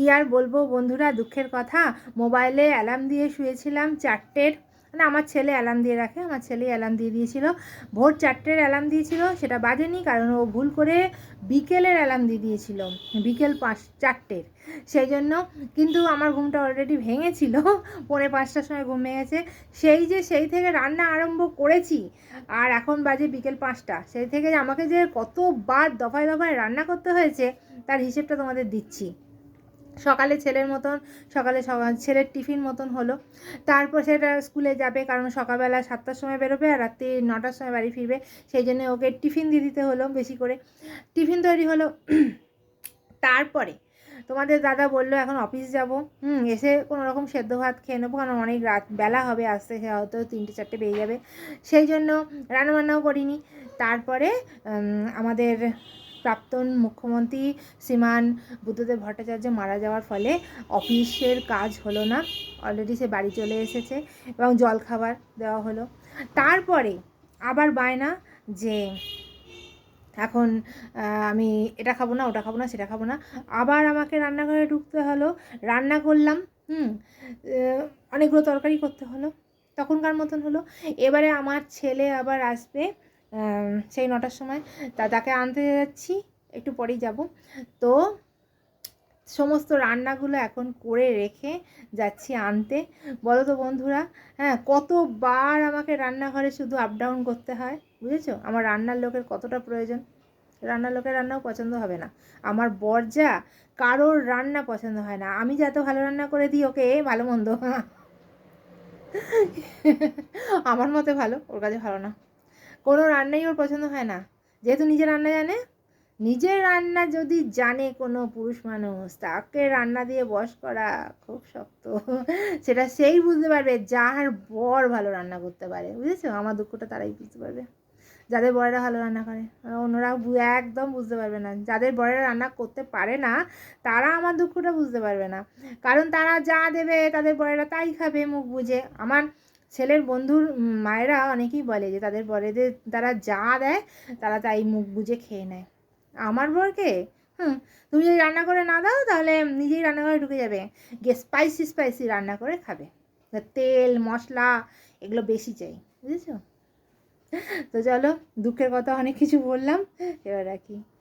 কি আর বলব বন্ধুরা, দুঃখের কথা। মোবাইলে অ্যালার্ম দিয়ে শুয়েছিলাম চারটের। মানে আমার ছেলে অ্যালার্ম দিয়ে রাখে, আমার ছেলে অ্যালার্ম দিয়ে দিয়েছিল। ভোর চারটের অ্যালার্ম দিয়েছিল, সেটা বাজেনি কারণ ও ভুল করে বিকেলের অ্যালার্ম দিয়ে দিয়েছিল, বিকেল পাঁচ, চারটের। সেই জন্য কিন্তু আমার ঘুমটা অলরেডি ভেঙেছিল, পৌনে পাঁচটার সময় ঘুম ভেঙেছে। সেই যে, সেই থেকে রান্না আরম্ভ করেছি, আর এখন বাজে বিকেল পাঁচটা। সেই থেকে আমাকে যে কতবার দফায় দফায় রান্না করতে হয়েছে, তার হিসেবটা তোমাদের দিচ্ছি। সকালে ছেলের মতন, সকালে ছেলের টিফিন মতন হলো। তারপর সেটা স্কুলে যাবে, কারণ সকালবেলা সাতটার সময় বেরোবে আর রাত্রি নটার সময় বাড়ি ফিরবে। সেই জন্য ওকে টিফিন দিয়ে দিতে হলো বেশি করে। টিফিন তৈরি হলো। তারপরে তোমাদের দাদা বলল, এখন অফিস যাব। হুম, এসে কোনো রকম সেদ্ধ ভাত খেয়ে নেব, কারণ অনেক রাত, বেলা হবে আসতে হয়তো তিনটে, চারটে বেজে যাবে। সেই জন্য রান্নাবান্নাও করিনি। তারপরে আমাদের প্রাক্তন মুখ্যমন্ত্রী শ্রীমান বুদ্ধদেব ভট্টাচার্য মারা যাওয়ার ফলে অফিসের কাজ হলো না। অলরেডি সে বাড়ি চলে এসেছে এবং জলখাবার দেওয়া হলো। তারপরে আবার বায়না যে এখন আমি এটা খাব না, ওটা খাব না, সেটা খাব না। আবার আমাকে রান্নাঘরে ঢুকতে হলো। রান্না করলাম, হুম অনেকগুলো তরকারি করতে হলো। তখনকার মতন হলো। এবারে আমার ছেলে আবার আসবে। সেই নটার সময়। তা তাকে আনতে যাচ্ছি, একটু পরেই যাব। তো সমস্ত রান্নাগুলো এখন করে রেখে যাচ্ছি আনতে। বলো তো বন্ধুরা হ্যাঁ কতবার আমাকে রান্নাঘরে শুধু আপ ডাউন করতে হয়, বুঝেছ? আমার রান্নার লোকের কতটা প্রয়োজন? রান্নার লোকের রান্নাও পছন্দ হবে না। আমার বরজা কারোর রান্না পছন্দ হয় না। আমি যত ভালো রান্না করে দিই, ওকে ভালো মন্দ। আমার মতে ভালো, ওর কাছে ভালো না। কোনো রান্নাই ওর পছন্দ হয় না। যেহেতু নিজে রান্না জানে, নিজের রান্না যদি জানে কোনো পুরুষ মানুষ, তাকে রান্না দিয়ে বস করা খুব শক্ত। সেটা সেই বুঝতে পারবে যার বর ভালো রান্না করতে পারে। বুঝেছ? আমার দুঃখটা তারাই বুঝতে পারবে। যাদের বরেরা ভালো রান্না করে অন্যরা একদম বুঝতে পারবে না। যাদের বরেরা রান্না করতে পারে না, তারা আমার দুঃখটা বুঝতে পারবে না। কারণ তারা যা দেবে তাদের বরেরা তাই খাবে, মুখ বুঝে আমার ছেলের বন্ধুর মায়েরা অনেকেই বলে যে তাদের বরেদের তারা যা দেয়, তারা তাই মুখ বুঝে খেয়ে নেয়। আমার বরকে? হুম, তুমি যদি রান্না করে না দাও, তাহলে নিজেই রান্নাঘরে ঢুকে যাবে। গিয়ে স্পাইসি স্পাইসি রান্না করে খাবে। তেল, মশলা, এগুলো বেশি চাই, বুঝেছ? তো চলো, দুঃখের কথা অনেক কিছু বললাম, এবার রাখি।